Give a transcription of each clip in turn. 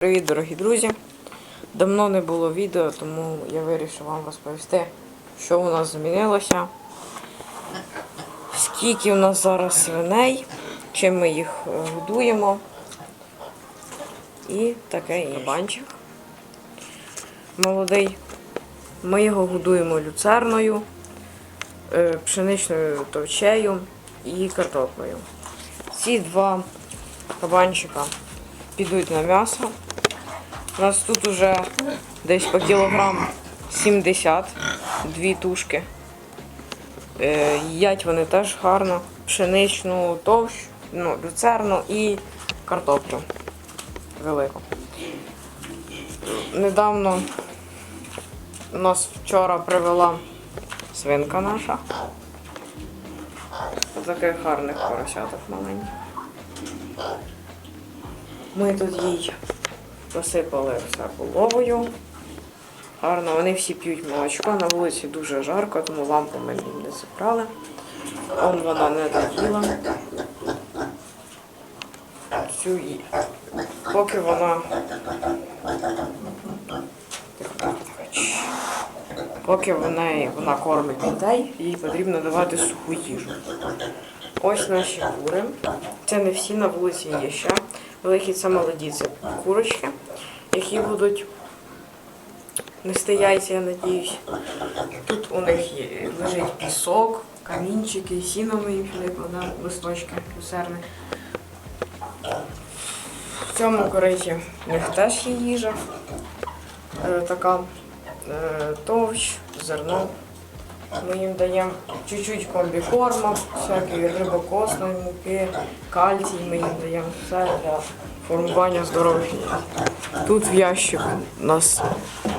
Привіт, дорогі друзі! Давно не було відео, тому я вирішив вам розповісти, що у нас змінилося. Скільки у нас зараз свиней, чим ми їх е, годуємо. І таке і банчик молодий. Ми його годуємо люцерною, е, пшеничною товчею і картоплею. Ці два кабанчика підуть на м'ясо. У нас тут уже десь по кілограм 70, дві тушки. Е, їдять вони теж гарно. Пшеничну товщ, ну, люцерну і картоплю велику. Недавно нас вчора привела свинка наша. Таких гарних поросяток маленьких. Ми тут їй посипали всяку ловою. Гарно, вони всі п'ють молочко. На вулиці дуже жарко, тому лампу ми їм не забрали. Он вона не доїла. Цю Поки вона. Поки вона, вона кормить дітей, їй потрібно давати суху їжу. Ось наші кури. Це не всі на вулиці є ще. Великі це молоді, це курочки, які будуть нести яйця, я надіюсь. Тут у них є, лежить пісок, камінчики, сіно ми їм листочки люсерни. В цьому кориті в них теж є їжа. Е, така е, товщ, зерно. Ми їм даємо чуть-чуть комбікорма, всякої рибокосної муки, кальцій ми їм даємо все для формування здоров'я. Тут в ящику у нас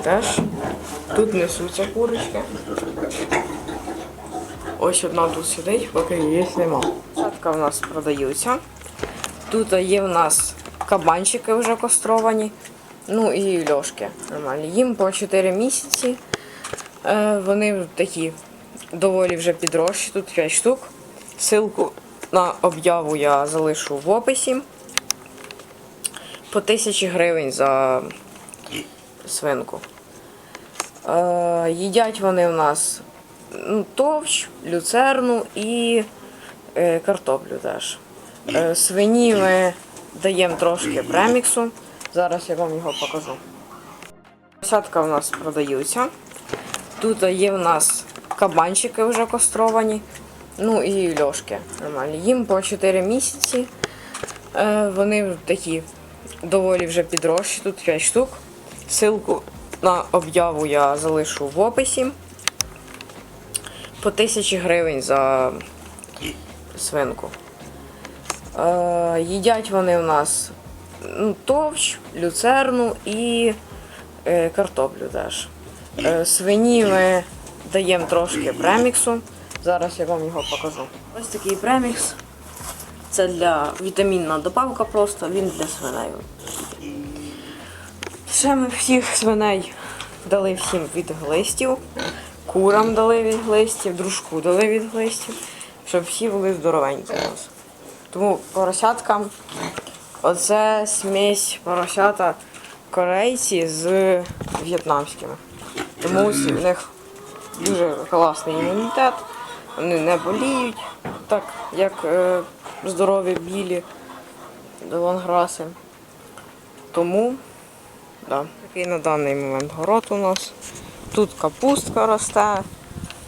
теж. Тут несуться курочки. Ось одна тут сидить, поки її нема. Садка в нас продаються. Тут є в нас кабанчики вже костровані. Ну і льошки нормальні. Їм по 4 місяці. Е, Вони такі доволі вже підрощі, тут 5 штук. Силку на об'яву я залишу в описі. По тисячі гривень за свинку. Е, їдять вони у нас ну, товщ, люцерну і е, картоплю теж. Свині ми даємо трошки преміксу. Зараз я вам його покажу. Сятка в нас продаються. Тут є в нас кабанчики вже костровані. Ну і льошки нормальні. Їм по 4 місяці. Е, Вони такі доволі вже підрощі, тут 5 штук. Силку на об'яву я залишу в описі. По тисячі гривень за свинку. Е, їдять вони у нас ну, товщ, люцерну і е, картоплю теж. Е, свині ми даємо трошки преміксу. Зараз я вам його покажу. Ось такий премікс. Це для вітамінна добавка просто, він для свиней. Ще ми всіх свиней дали всім від глистів, курам дали від глистів, дружку дали від глистів, щоб всі були здоровенькі у нас. Тому поросяткам оце смесь поросята корейці з в'єтнамськими. Тому в них дуже класний імунітет, вони не боліють, так як е, здорові білі лонграси. Тому да, такий на даний момент город у нас. Тут капустка росте,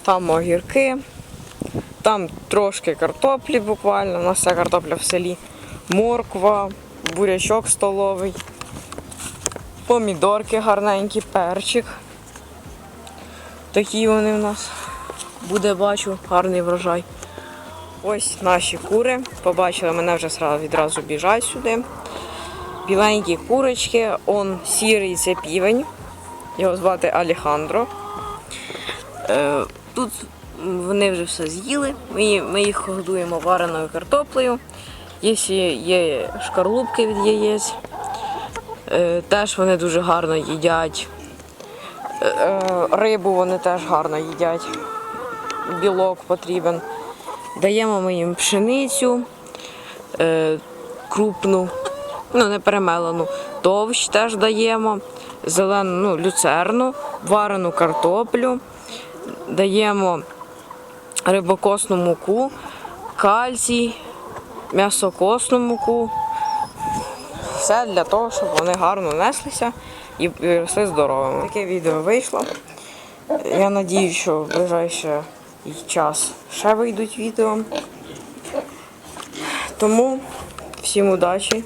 там огірки, там трошки картоплі буквально, у нас вся картопля в селі, морква, бурячок столовий, помідорки гарненькі, перчик. Такі вони в нас. Буде, бачу, гарний врожай. Ось наші кури. Побачили, мене вже відразу біжать сюди. Біленькі курочки, он сірий це півень. Його звати Алехандро. Е, тут вони вже все з'їли. Ми, їх годуємо вареною картоплею. Є, є шкарлупки від яєць. Е, теж вони дуже гарно їдять. Е, рибу вони теж гарно їдять. Білок потрібен. Даємо ми їм пшеницю е, крупну, ну не перемелену, товщ теж даємо, зелену ну, люцерну, варену картоплю, даємо рибокосну муку, кальцій, м'ясокосну муку. Все для того, щоб вони гарно неслися і росли здоровими. Таке відео вийшло. Я надію, що в ближайший час ще вийдуть відео. Тому всім удачі,